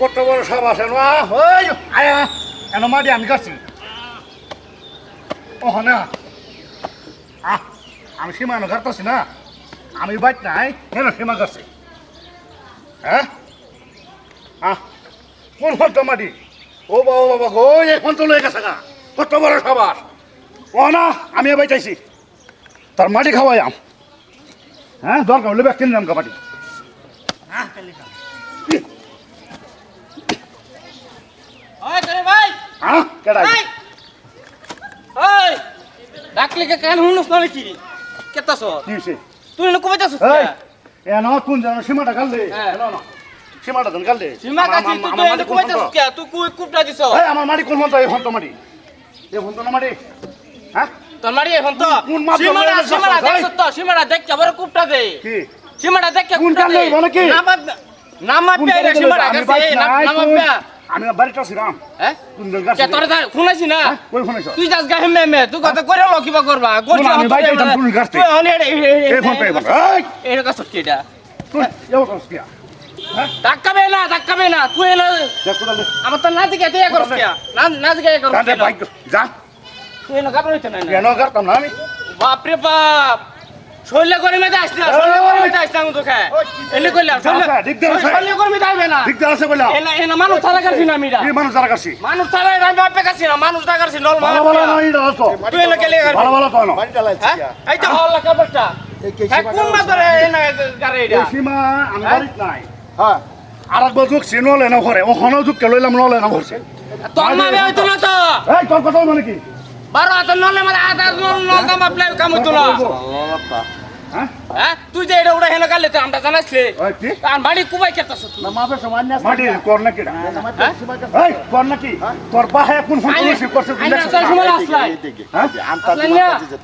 কত বড় সব আসে না? ওই, আয়া এন মাটি আমি কাছি ও না। আহ, আমি সীমানো কাটতেছি, না? আমি বাইক নাই, কেন সীমা কাটছি? হ্যাঁ? আহ, কোন ফোন মাটি ও বাবা বাবা, গো, এই ফোন তো লয়ে গেছে গা। কত বড় সবার ও, না আমি এবার তার মাটি খাওয়াই আম। হ্যাঁ দরকার হলে ব্যক্তি নিলাম মাটি ওই তোরে ভাই। হ্যাঁ কেডাই ভাই ওই। ডাকলে কে কান হুনস না কি কেতাছ কি হইছে? তুই না কইতাছ এই এ না কোন জানো সীমাটা গাললে হ্যাঁ। না। সীমাটা দেন গাললে সীমা কাছি তুই তো এনে কইতাছ কে? তুই কই কুপটা দিছ? এই আমার মাটি কোন ফোন এই ফোন মাটি। এই ফোন না মাটি? হ্যাঁ? তোর মারি এখন তো সীমাটা সীমাটা দেখছ তো? সীমাটা দেখ আবার কুপটা দে। কি? সীমাটা দেখ কোন কুপটা দে। লই, বলে কি? নামা নামা কোন পেরে জায়গায় সীমাটা কাছে। বাইক নাই, নামা কোন- পে আমি বাড়িটা ছিলাম হ্যাঁ? কে তোর শুনাইছি না? হ্যাঁ, কই ফোন আইছো তুই যাস গা হেমে মে তুই কথা করে লো কিবা করবা? করছি আমি বাইক আইতাম, তুই গাছ তুই অনেক এই ফোন পে বল এই! এই কাছ কেটা তুই তো স্কিয়া হ্যাঁ? ধাক্কাবে না ধাক্কাবে না। তুই এনে আমার তো নাচ গেতে এ করছ কে নাচ গে করছ যা তুই এনে গাবর না? কেন করতাম না আমি। বাপ রে বাপ! শৈলে করে মেতে আসনা শৈলে করে মেতে আসনা তো খায়। এনে কইলাম শৈলে আচ্ছা, ঠিক আছে, ঠিক আছে। শৈলে করে মেতে আইবে না। ঠিক আছে কইলাম। এনে এনে মানুষ তারা কাছি না মিরা কি মানুষ যারা কাছি মানুষ তারা আমি বাপে কাছি না মানুষ তারা কাছি নল ভালো ভালো নয় এটা তো তুই এনে কেলে ভালো ভালো তো না হ্যাঁ? এই তো হল লাগা হ্যাঁ কোন মাতরে এনে গারে এটা? সীমা আমি বাড়িত নাই। হ্যাঁ। আর একবার যুগ চিনলে না ঘরে ও হন যুগ লাম নলে না ঘরছে তোর মামে হইতো না তো। এই তোর কথা মানে কি বারো হাতে নলে মানে আধা নল নল দাম আপলাই কাম হইতো না। হ্যাঁ হ্যাঁ তুই যে এটা গালে তো আমরা আর কুবাই তুই কি হ্যাঁ? এই কর না কি তোর বাহে কোন ফোন আইনা- করছিস করছিস আইনা তোর সময় আসলাই হ্যাঁ?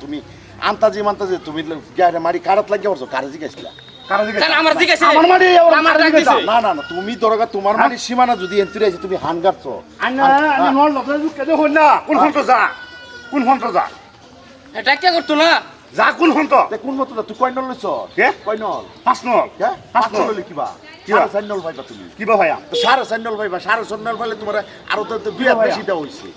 তুমি আন্তাজি মান্তাজি তুমি মারি কারাত লাগিয়ে পড়ছো কারে জিজ্ঞাসা কারা জিজ্ঞেস কেন আমার দিকে আমার মাটি ওরা আমার কারা জিজ্ঞেস ডাকতেছে। না না না তুমি দরকার তোমার মারি সীমানা যদি এন্ট্রি আছে তুমি হান গাড়ছো কোন ফোন যা? কোন ফোন তো যা? এটা কে করতো না? যা কোন ফোন তো কোন মতো তুই কয় নল লইছ কে? কয় নল পাঁচ নল হ্যাঁ পাঁচ নল নল কিবা? কিবা? সাড়ে চার নল পাইবা তুমি। কি বা ভাইয়া? তো সাড়ে চার নল পাইবা। সাড়ে চার নল পাইলে তোমার আরও তো তো দুই হাত? বেশি দেওয়া হয়েছে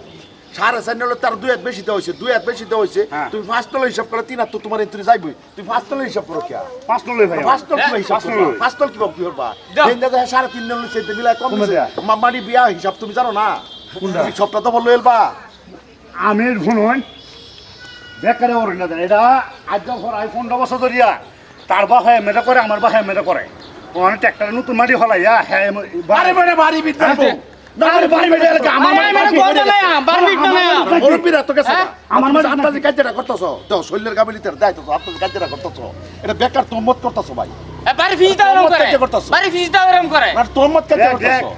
সাড়ে চার নল তার দুই হাত বেশি দেওয়া হয়েছে দুই হাত বেশি দেওয়া হয়েছে হ্যাঁ। তুমি পাঁচ তল হিসাব করো তিন হাত তো তোমার এন্ট্রি যাইবই। তুমি পাঁচ তল হিসাব করো কে পাঁচ নলই ভাইয়া। পাঁচ তল কিবা হিসাব পাঁচ নল। পাঁচ তল কিবা কি করবা। দেন দাদা সাড়ে তিন নল লইছে মিলাই কম। মামারি বিয়া হিসাব তুমি জানো না? কোনটা? হিসাবটা তো বলল এলবা আমি শুনুন বেকারে ওর না দেন এটা আজ যখন আইফোন বছর ধরিয়া তার বাসায় মেটা করে আমার বাসায় মেটা করে। ওখানে ট্র্যাক্টরে নতুন মাটি হলাইয়া হ্যাঁ বাড়ি বেড়ে বাড়ি বিট হ্যাঁ? বাড়ি বাড়ি হ্যাঁ? মানে বাড়ি কাজটা করতেছো? এটা বেকার তোমত করতেছো ভাই। তোমত করতেছো।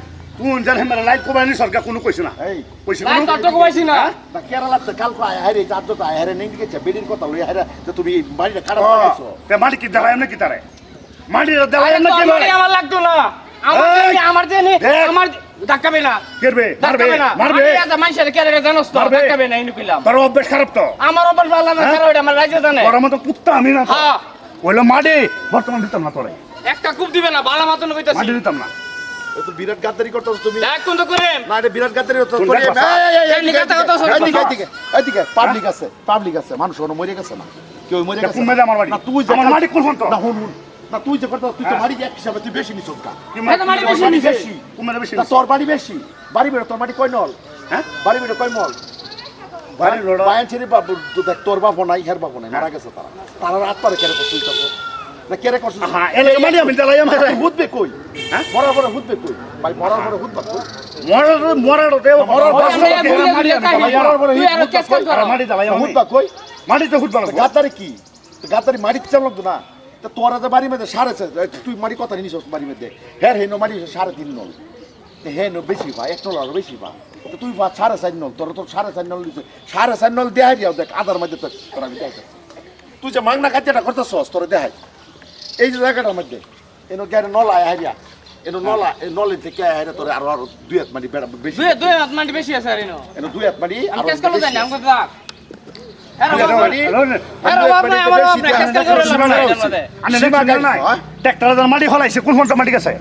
কোন জানে মেরা লাইট কোবাই নি সরকার কোনো কইছে না। এই কইছে লাইট কোনো কাটতে কইছি না। না কেরালাতে কালকে আয় হারে যার তো আয় হারে নেই গেছে বেডির কথা লই হারে যে তুমি বাড়িটা খারাপ ও, লাগাইছো তে মাটি কি দেলাই না কি তারে? মাটি দেলাই আরে, এমনি কি তোর বাড়ি আমার লাগতো না। আমার আমার জেনে। আমার ধাক্কাবে না। কেরবে মারবে মারবে। আমি আজ মানুষের কেড়ে জানোস তো ধাক্কাবে না ইনু কইলাম। তোর অভ্যাস খারাপ তো? আমার ওপর ভালো না হ্যাঁ? খারাপ এটা আমার রাজ্য জানে। তোর মতো কুত্তা আমি না তো। হ্যাঁ। ওইলো মাটি বর্তমান দিতাম না তোরে। একটা কূপ দিবে না বালা মতন কইতাছি মাটি দিতাম না। এ তো বিরাট গাদ্দারি করতেছো তুমি দেখ কোন তো করেন না এটা বিরাট গাদ্দারি করতেছো কোন এই, এই, এই, এই কথা শোনো, এদিকে, কথা। এদিকে, এদিকে পাবলিক আছে পাবলিক আছে মানুষ কোনো মরে গেছে না। কেউ মরে গেছে কোন আমার বাড়ি? না তুই আমার বাড়ি কোন তো? না হুন হুন না তুই যে করতে তুই তো। বাড়ি এক হিসাবে তুই বেশি নিছস কা কি এই বেশি নিছে। বেশি? না তোর বাড়ি বেশি। বাড়ি বেরো তোর বাড়ি কয় নল? হ্যাঁ? বাড়ি বেরো কয় মল? বাড়ি রোড। বায়ান ছেড়ে বাবু তো দেখ তোর বাপ নাই হের বাপ নাই মারা গেছে তারা। তারা রাত পারে কেড়ে করছিস তো না কেড়ে করছিস হ্যাঁ এলে মাটি আমি দেলাই আমার হুদবে কই? হ্যাঁ? মরার পরে হুদবে কই? ভাই মরার পরে হুদবা কই? মরার মরার দেও মরার মাটি। দেলাই মরার পরে কাজ করো। মাটি আমি হুদবা কই? মাটিতে ফুটবল তো গাদ্দারি কি? তো গাদ্দারি মারিতে চালক না? তো তোরা যে বাড়ি মধ্যে সাড়ে তুই মারি কথা নিস বাড়ি মধ্যে। হ্যাঁ হেন মারি সাড়ে তিন নল। তো হেন বেশি পা এক নল আরও বেশি তো তুই পা সাড়ে চার নল তোর তো সাড়ে চার নল দিছে সাড়ে চার নল দেখাই দিও দেখ আধার মধ্যে তোরা আমি দেখাই তুই যে মাংনা কাজটা করতেছস তোরা দেখাই। এই যে জায়গাটার মধ্যে এনো গ্যারে নল আয় হারিয়া এনো নল এই নলে থেকে হারিয়া তোরা আরও আরও দুই হাত মাটি বেড়া বেশি। দুই দুই হাত মাটি বেশি আছে আর ইনো এনো দুই হাত মাটি আর কেস করল জানি আছে। দাগ মাটি হলাইছে কোন মাটি গেছে?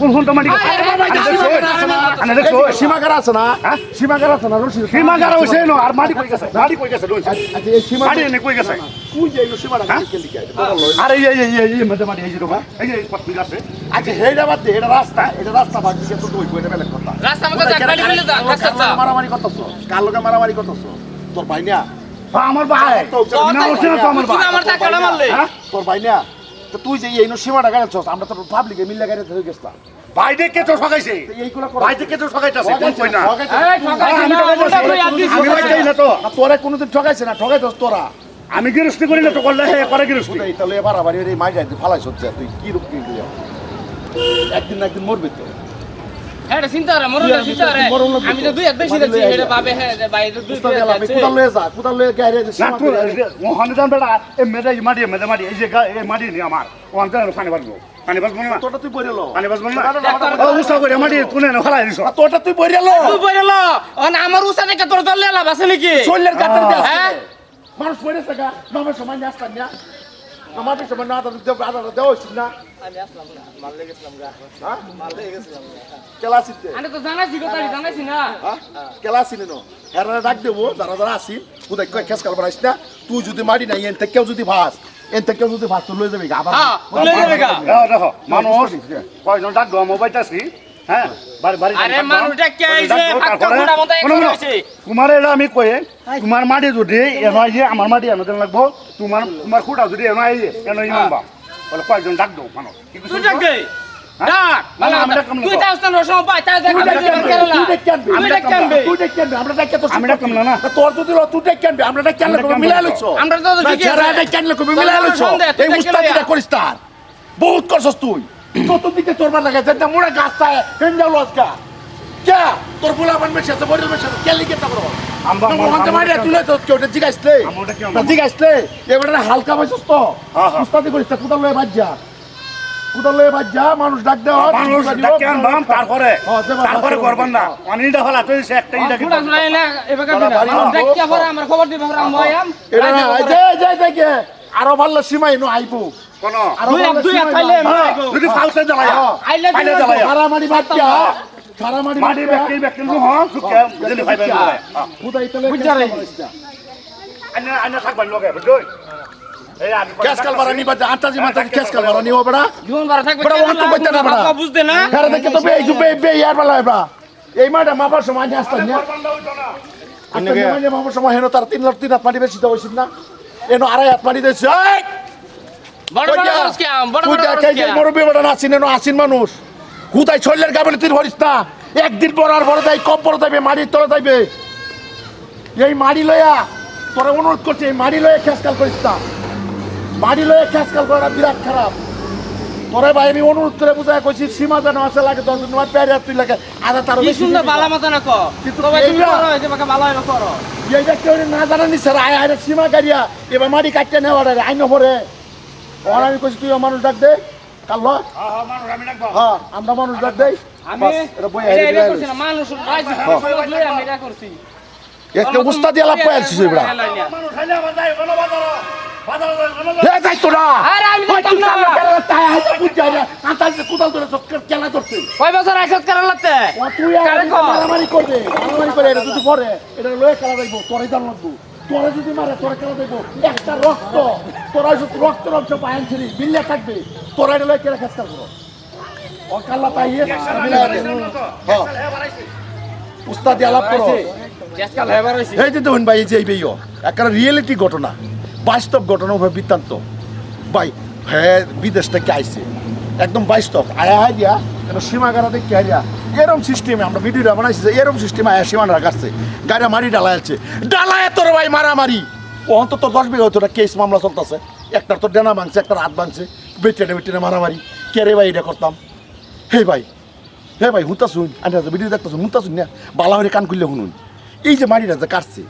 কোন ফোনটা মাটি গেছে? আরে বাবা, এটা আমি সীমা দেখছি। নাই। আনে দেখছ এই সীমাগার আছে না? হ্যাঁ? সীমাগার আছে না রশিদ? সীমা গারা হইছে নো আর মাটি কই গেছে? মাটি কই গেছে লইছে আচ্ছা এই সীমা মাটি এনে কই গেছে? তুই যে এই সীমাটা হ্যাঁ? কে বড় লয় আর এই এই এই এই মধ্যে মাটি এই যে ঢোকা এই যে পথ আছে আচ্ছা হেডা বাদ এটা রাস্তা এটা রাস্তা বাদ দিয়ে তো তুই কইতে বেলে কথা। রাস্তা মতো জাগবালি মিলে যা রাস্তা মারামারি করতেছ? কার লগে মারামারি করতেছ? তোর ভাই। না আমার ভাই না হচ্ছে না তো আমার ভাই। মারলে হ্যাঁ? তোর ভাই না তো তুই যে এই সীমাটা গাড়াচ্ছস আমরা তো পাবলিকে মিলে গাড়ি ধরে গেছলাম। ভাই কে তো ঠকাইছে? বাইরে দেখে তো ঠকাইতাছে? কোন কই না? আমি ভাই না তো। তোরা কোনোদিন ঠকাইছে না ঠকাইছস তোরা। আমি গিরস্তি করি না তো করলে হে করে গিরস্তি তাহলে এবার আবার এই মাই যাইতে ফালাইছ তুই কি রূপ কি একদিন না একদিন মরবি তো। হ্যাঁ চিন্তা রে মরুন চিন্তা রে আমি তো দুই হাত বেশি দিচ্ছি এটা ভাবে হ্যাঁ যে ভাই দুই কুতাল গেলাম হাত কুতাল লয়ে যা কুতাল লয়ে গাড়ি না তুই ওখানে যান বেটা এই মেদা মাটি মেদা মাটি এই যে এই মাটি নি আমার। ওখানে যান পানি বাজবো পানি বাজবো না? তোটা তুই বইরে লো। পানি বাজবো না? ও উৎসাহ করে মাটি তুলে না ফেলাই দিছ। তোটা তুই বইরে লো। তুই বলে ল। অন আমার উসা দেখে তোর দল লাভ আছে নাকি? হ্যাঁ? মানুষ বইরে থাকা নমের সময় নিয়ে না আমাদের সময় না দেব দেওয়া হয়েছিল না। হ্যাঁ? আমি তো কথা না। হ্যাঁ? নো। হেরা ডাক দেবো যারা যারা আসিন কোথায় কয় খেস কাল বানাইস না। তুই যদি মারি নাই এনতে কেউ যদি ভাস এনতে কেউ যদি ভাস তুই লয়ে যাবি গা আবার হ্যাঁ লয়ে যাবে গা। দেখো দেখো মানুষ কয়জন ডাক দেওয়া মোবাইল আছি? হ্যাঁ বাড়ি বাড়ি আরে মানুষটা কে আইছে? ফাক্কা ফুটা মতো এক তোমার এটা আমি কয়ে তোমার মাটি যদি এনো আইয়ে আমার মাটি এনো লাগবো। তোমার তোমার খুঁটা যদি এনো আইয়ে এনো ইমান বা বলে কয়জন ডাক দাও মানুষ কি তুই ডাক দে ডাক মানে আমি ডাকলাম না তুই তো। তাও স্থান রসম পাই তাই দেখ তুই আমি ডাক কেনবে? কেরালা তুই ডাক কেনবে? আমি ডাক কেনবে? আমরা ডাক কেন আমি ডাকলাম না, না। তোর যদি লো, তুই ডাক কেনবে? আমরা ডাক কেনলে আমরা কবে ডাক মিলাই কেনবে লইছো? আমরা তো না, ঠিকই যারা আছে। ডাক কেনলে কবে তোর মিলাই আমার লইছো? সন্দেহ, তুই এই ডাক উস্তাদিটা কেনলে? করিস তার। বহুত করছস তুই চতুর্দিকে তোর বার লাগাইছে একটা মোড়া গাছ চায় হেন্ডাল লজকা কে তোর না হ্যাঁ, হ্যাঁ। হ্যাঁ, তোরা এই হ্যাঁ, হ্যাঁ। সারা মাটি ব্যক্তি নু হ্যাঁ সুকে ভাই ভাই তলে বুঝছা রে? লগে বুঝলি? এই বড়া। বড় বড়া। হ্যাঁ বড়া। মাটা মাপার সময় না। মাটি না। এনো মাটি বড় বড় বড় বড় বড় হুদাই শরীরের গাবলে তুই ভরিস না? একদিন পর আর বড় যাই কম পর যাইবে মাটির তলে যাইবে এই মাড়ি লয়া তোরা অনুরোধ করছে এই মাড়ি লয়ে খেসকাল করিস না। মাড়ি লয়ে খেসকাল করাটা বিরাট খারাপ। তোরে ভাই আমি অনুরোধ করে বুঝাই কইছি সীমা যেন আসে লাগে দশ দিন তুই লাগে। আধা তার কি সুন্দর বালা মত না কো কিন্তু তবে তুমি এইটা- করো যে বাকা না করো। এইটা কেউ না জানা নি স্যার আয় আয় সীমা গাড়িয়া। এবার মাটি কাটতে নেওয়া রে আইন পরে ওর আমি কইছি তুই মানুষ ডাক দে। কাল হ্যাঁ আমরা মানুষ ডাক দেই। একটা উস্তাদি যাই না। আরে আমি তুই না। কালো কেলা তাই আইতে বুঝা যা আন্তাজ কুদাল ধরে চক্কর কেলা ধরতে কয় বছর আইসত করার লাগতে? ও তুই আর কারে এটা কর? মারামারি করবে। মারামারি করে এটা যদি পরে এটা লয়ে খেলা যাইব তোরাই জান লাগবো। তোরা যদি মারে তোরা খেলা যাইব একটা রক্ত। তোরা যদি রক্ত রক্ত পায়ন ছিলি বিল্লে থাকবে। তোরা এটা লয়ে খেলা খেস্তা করো ও কাল্লা তাই মিলাই দে হ্যাঁ। উস্তাদি আলাপ করো। হইছি এই যে দেখুন ভাই এই যে এই বেইও একটা রিয়েলিটি ঘটনা বাস্তব ঘটনা ভাই বৃত্তান্ত। ভাই হ্যাঁ বিদেশ থেকে আইছে। একদম বাস্তব। আয়া হাই দিয়া কেন সীমাগারা দেখে হাইয়া। এরম সিস্টেমে আমরা ভিডিওটা বানাইছি যে এরম সিস্টেমে আয়া সীমানারা কাটছে গাড়ি মারি ডালায় আছে ডালায় তোর ভাই মারামারি। ও অন্তত দশ বিঘা হতো কেস মামলা চলতেছে। একটার তো ডেনা ভাঙছে একটা হাত ভাঙছে বেটেনে বেটেনে মারামারি। কে রে ভাই এটা করতাম? হে ভাই হে ভাই হুতা শুন আন্টা ভিডিও দেখতে শুন হুতা শুন না, বালা হয়ে কান খুললে শুনুন এই যে মাটিটা যে কাটছে,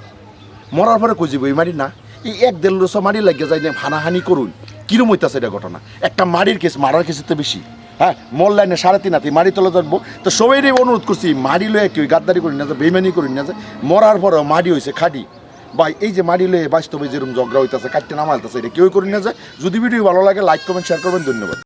মরার পরে কই যাব এই মারি না? এই এক দেড় মাটি লাগিয়ে যায় হানাহানি করুন। কিরম হইতাছে এটা ঘটনা? একটা মাটির কেস মারার কেসের তো বেশি। হ্যাঁ মোল লাইনে সাড়ে তিন হাতি মারি তোলা ধরবো। তো সবাই অনুরোধ করছি, মাড়ি লয়ে কেউ গাদ্দারি করি না, যে বেমানি করি না, যে মরার পরেও মাড়ি হয়েছে খাটি। ভাই, এই যে মাড়ি লয়ে বাস্তবে যেরকম ঝগড়া হইতেছে, কাটতে নামাইতেছে, এটা কেউ করি না যে। যদি ভিডিও ভালো লাগে লাইক কমেন্ট শেয়ার করবেন, ধন্যবাদ।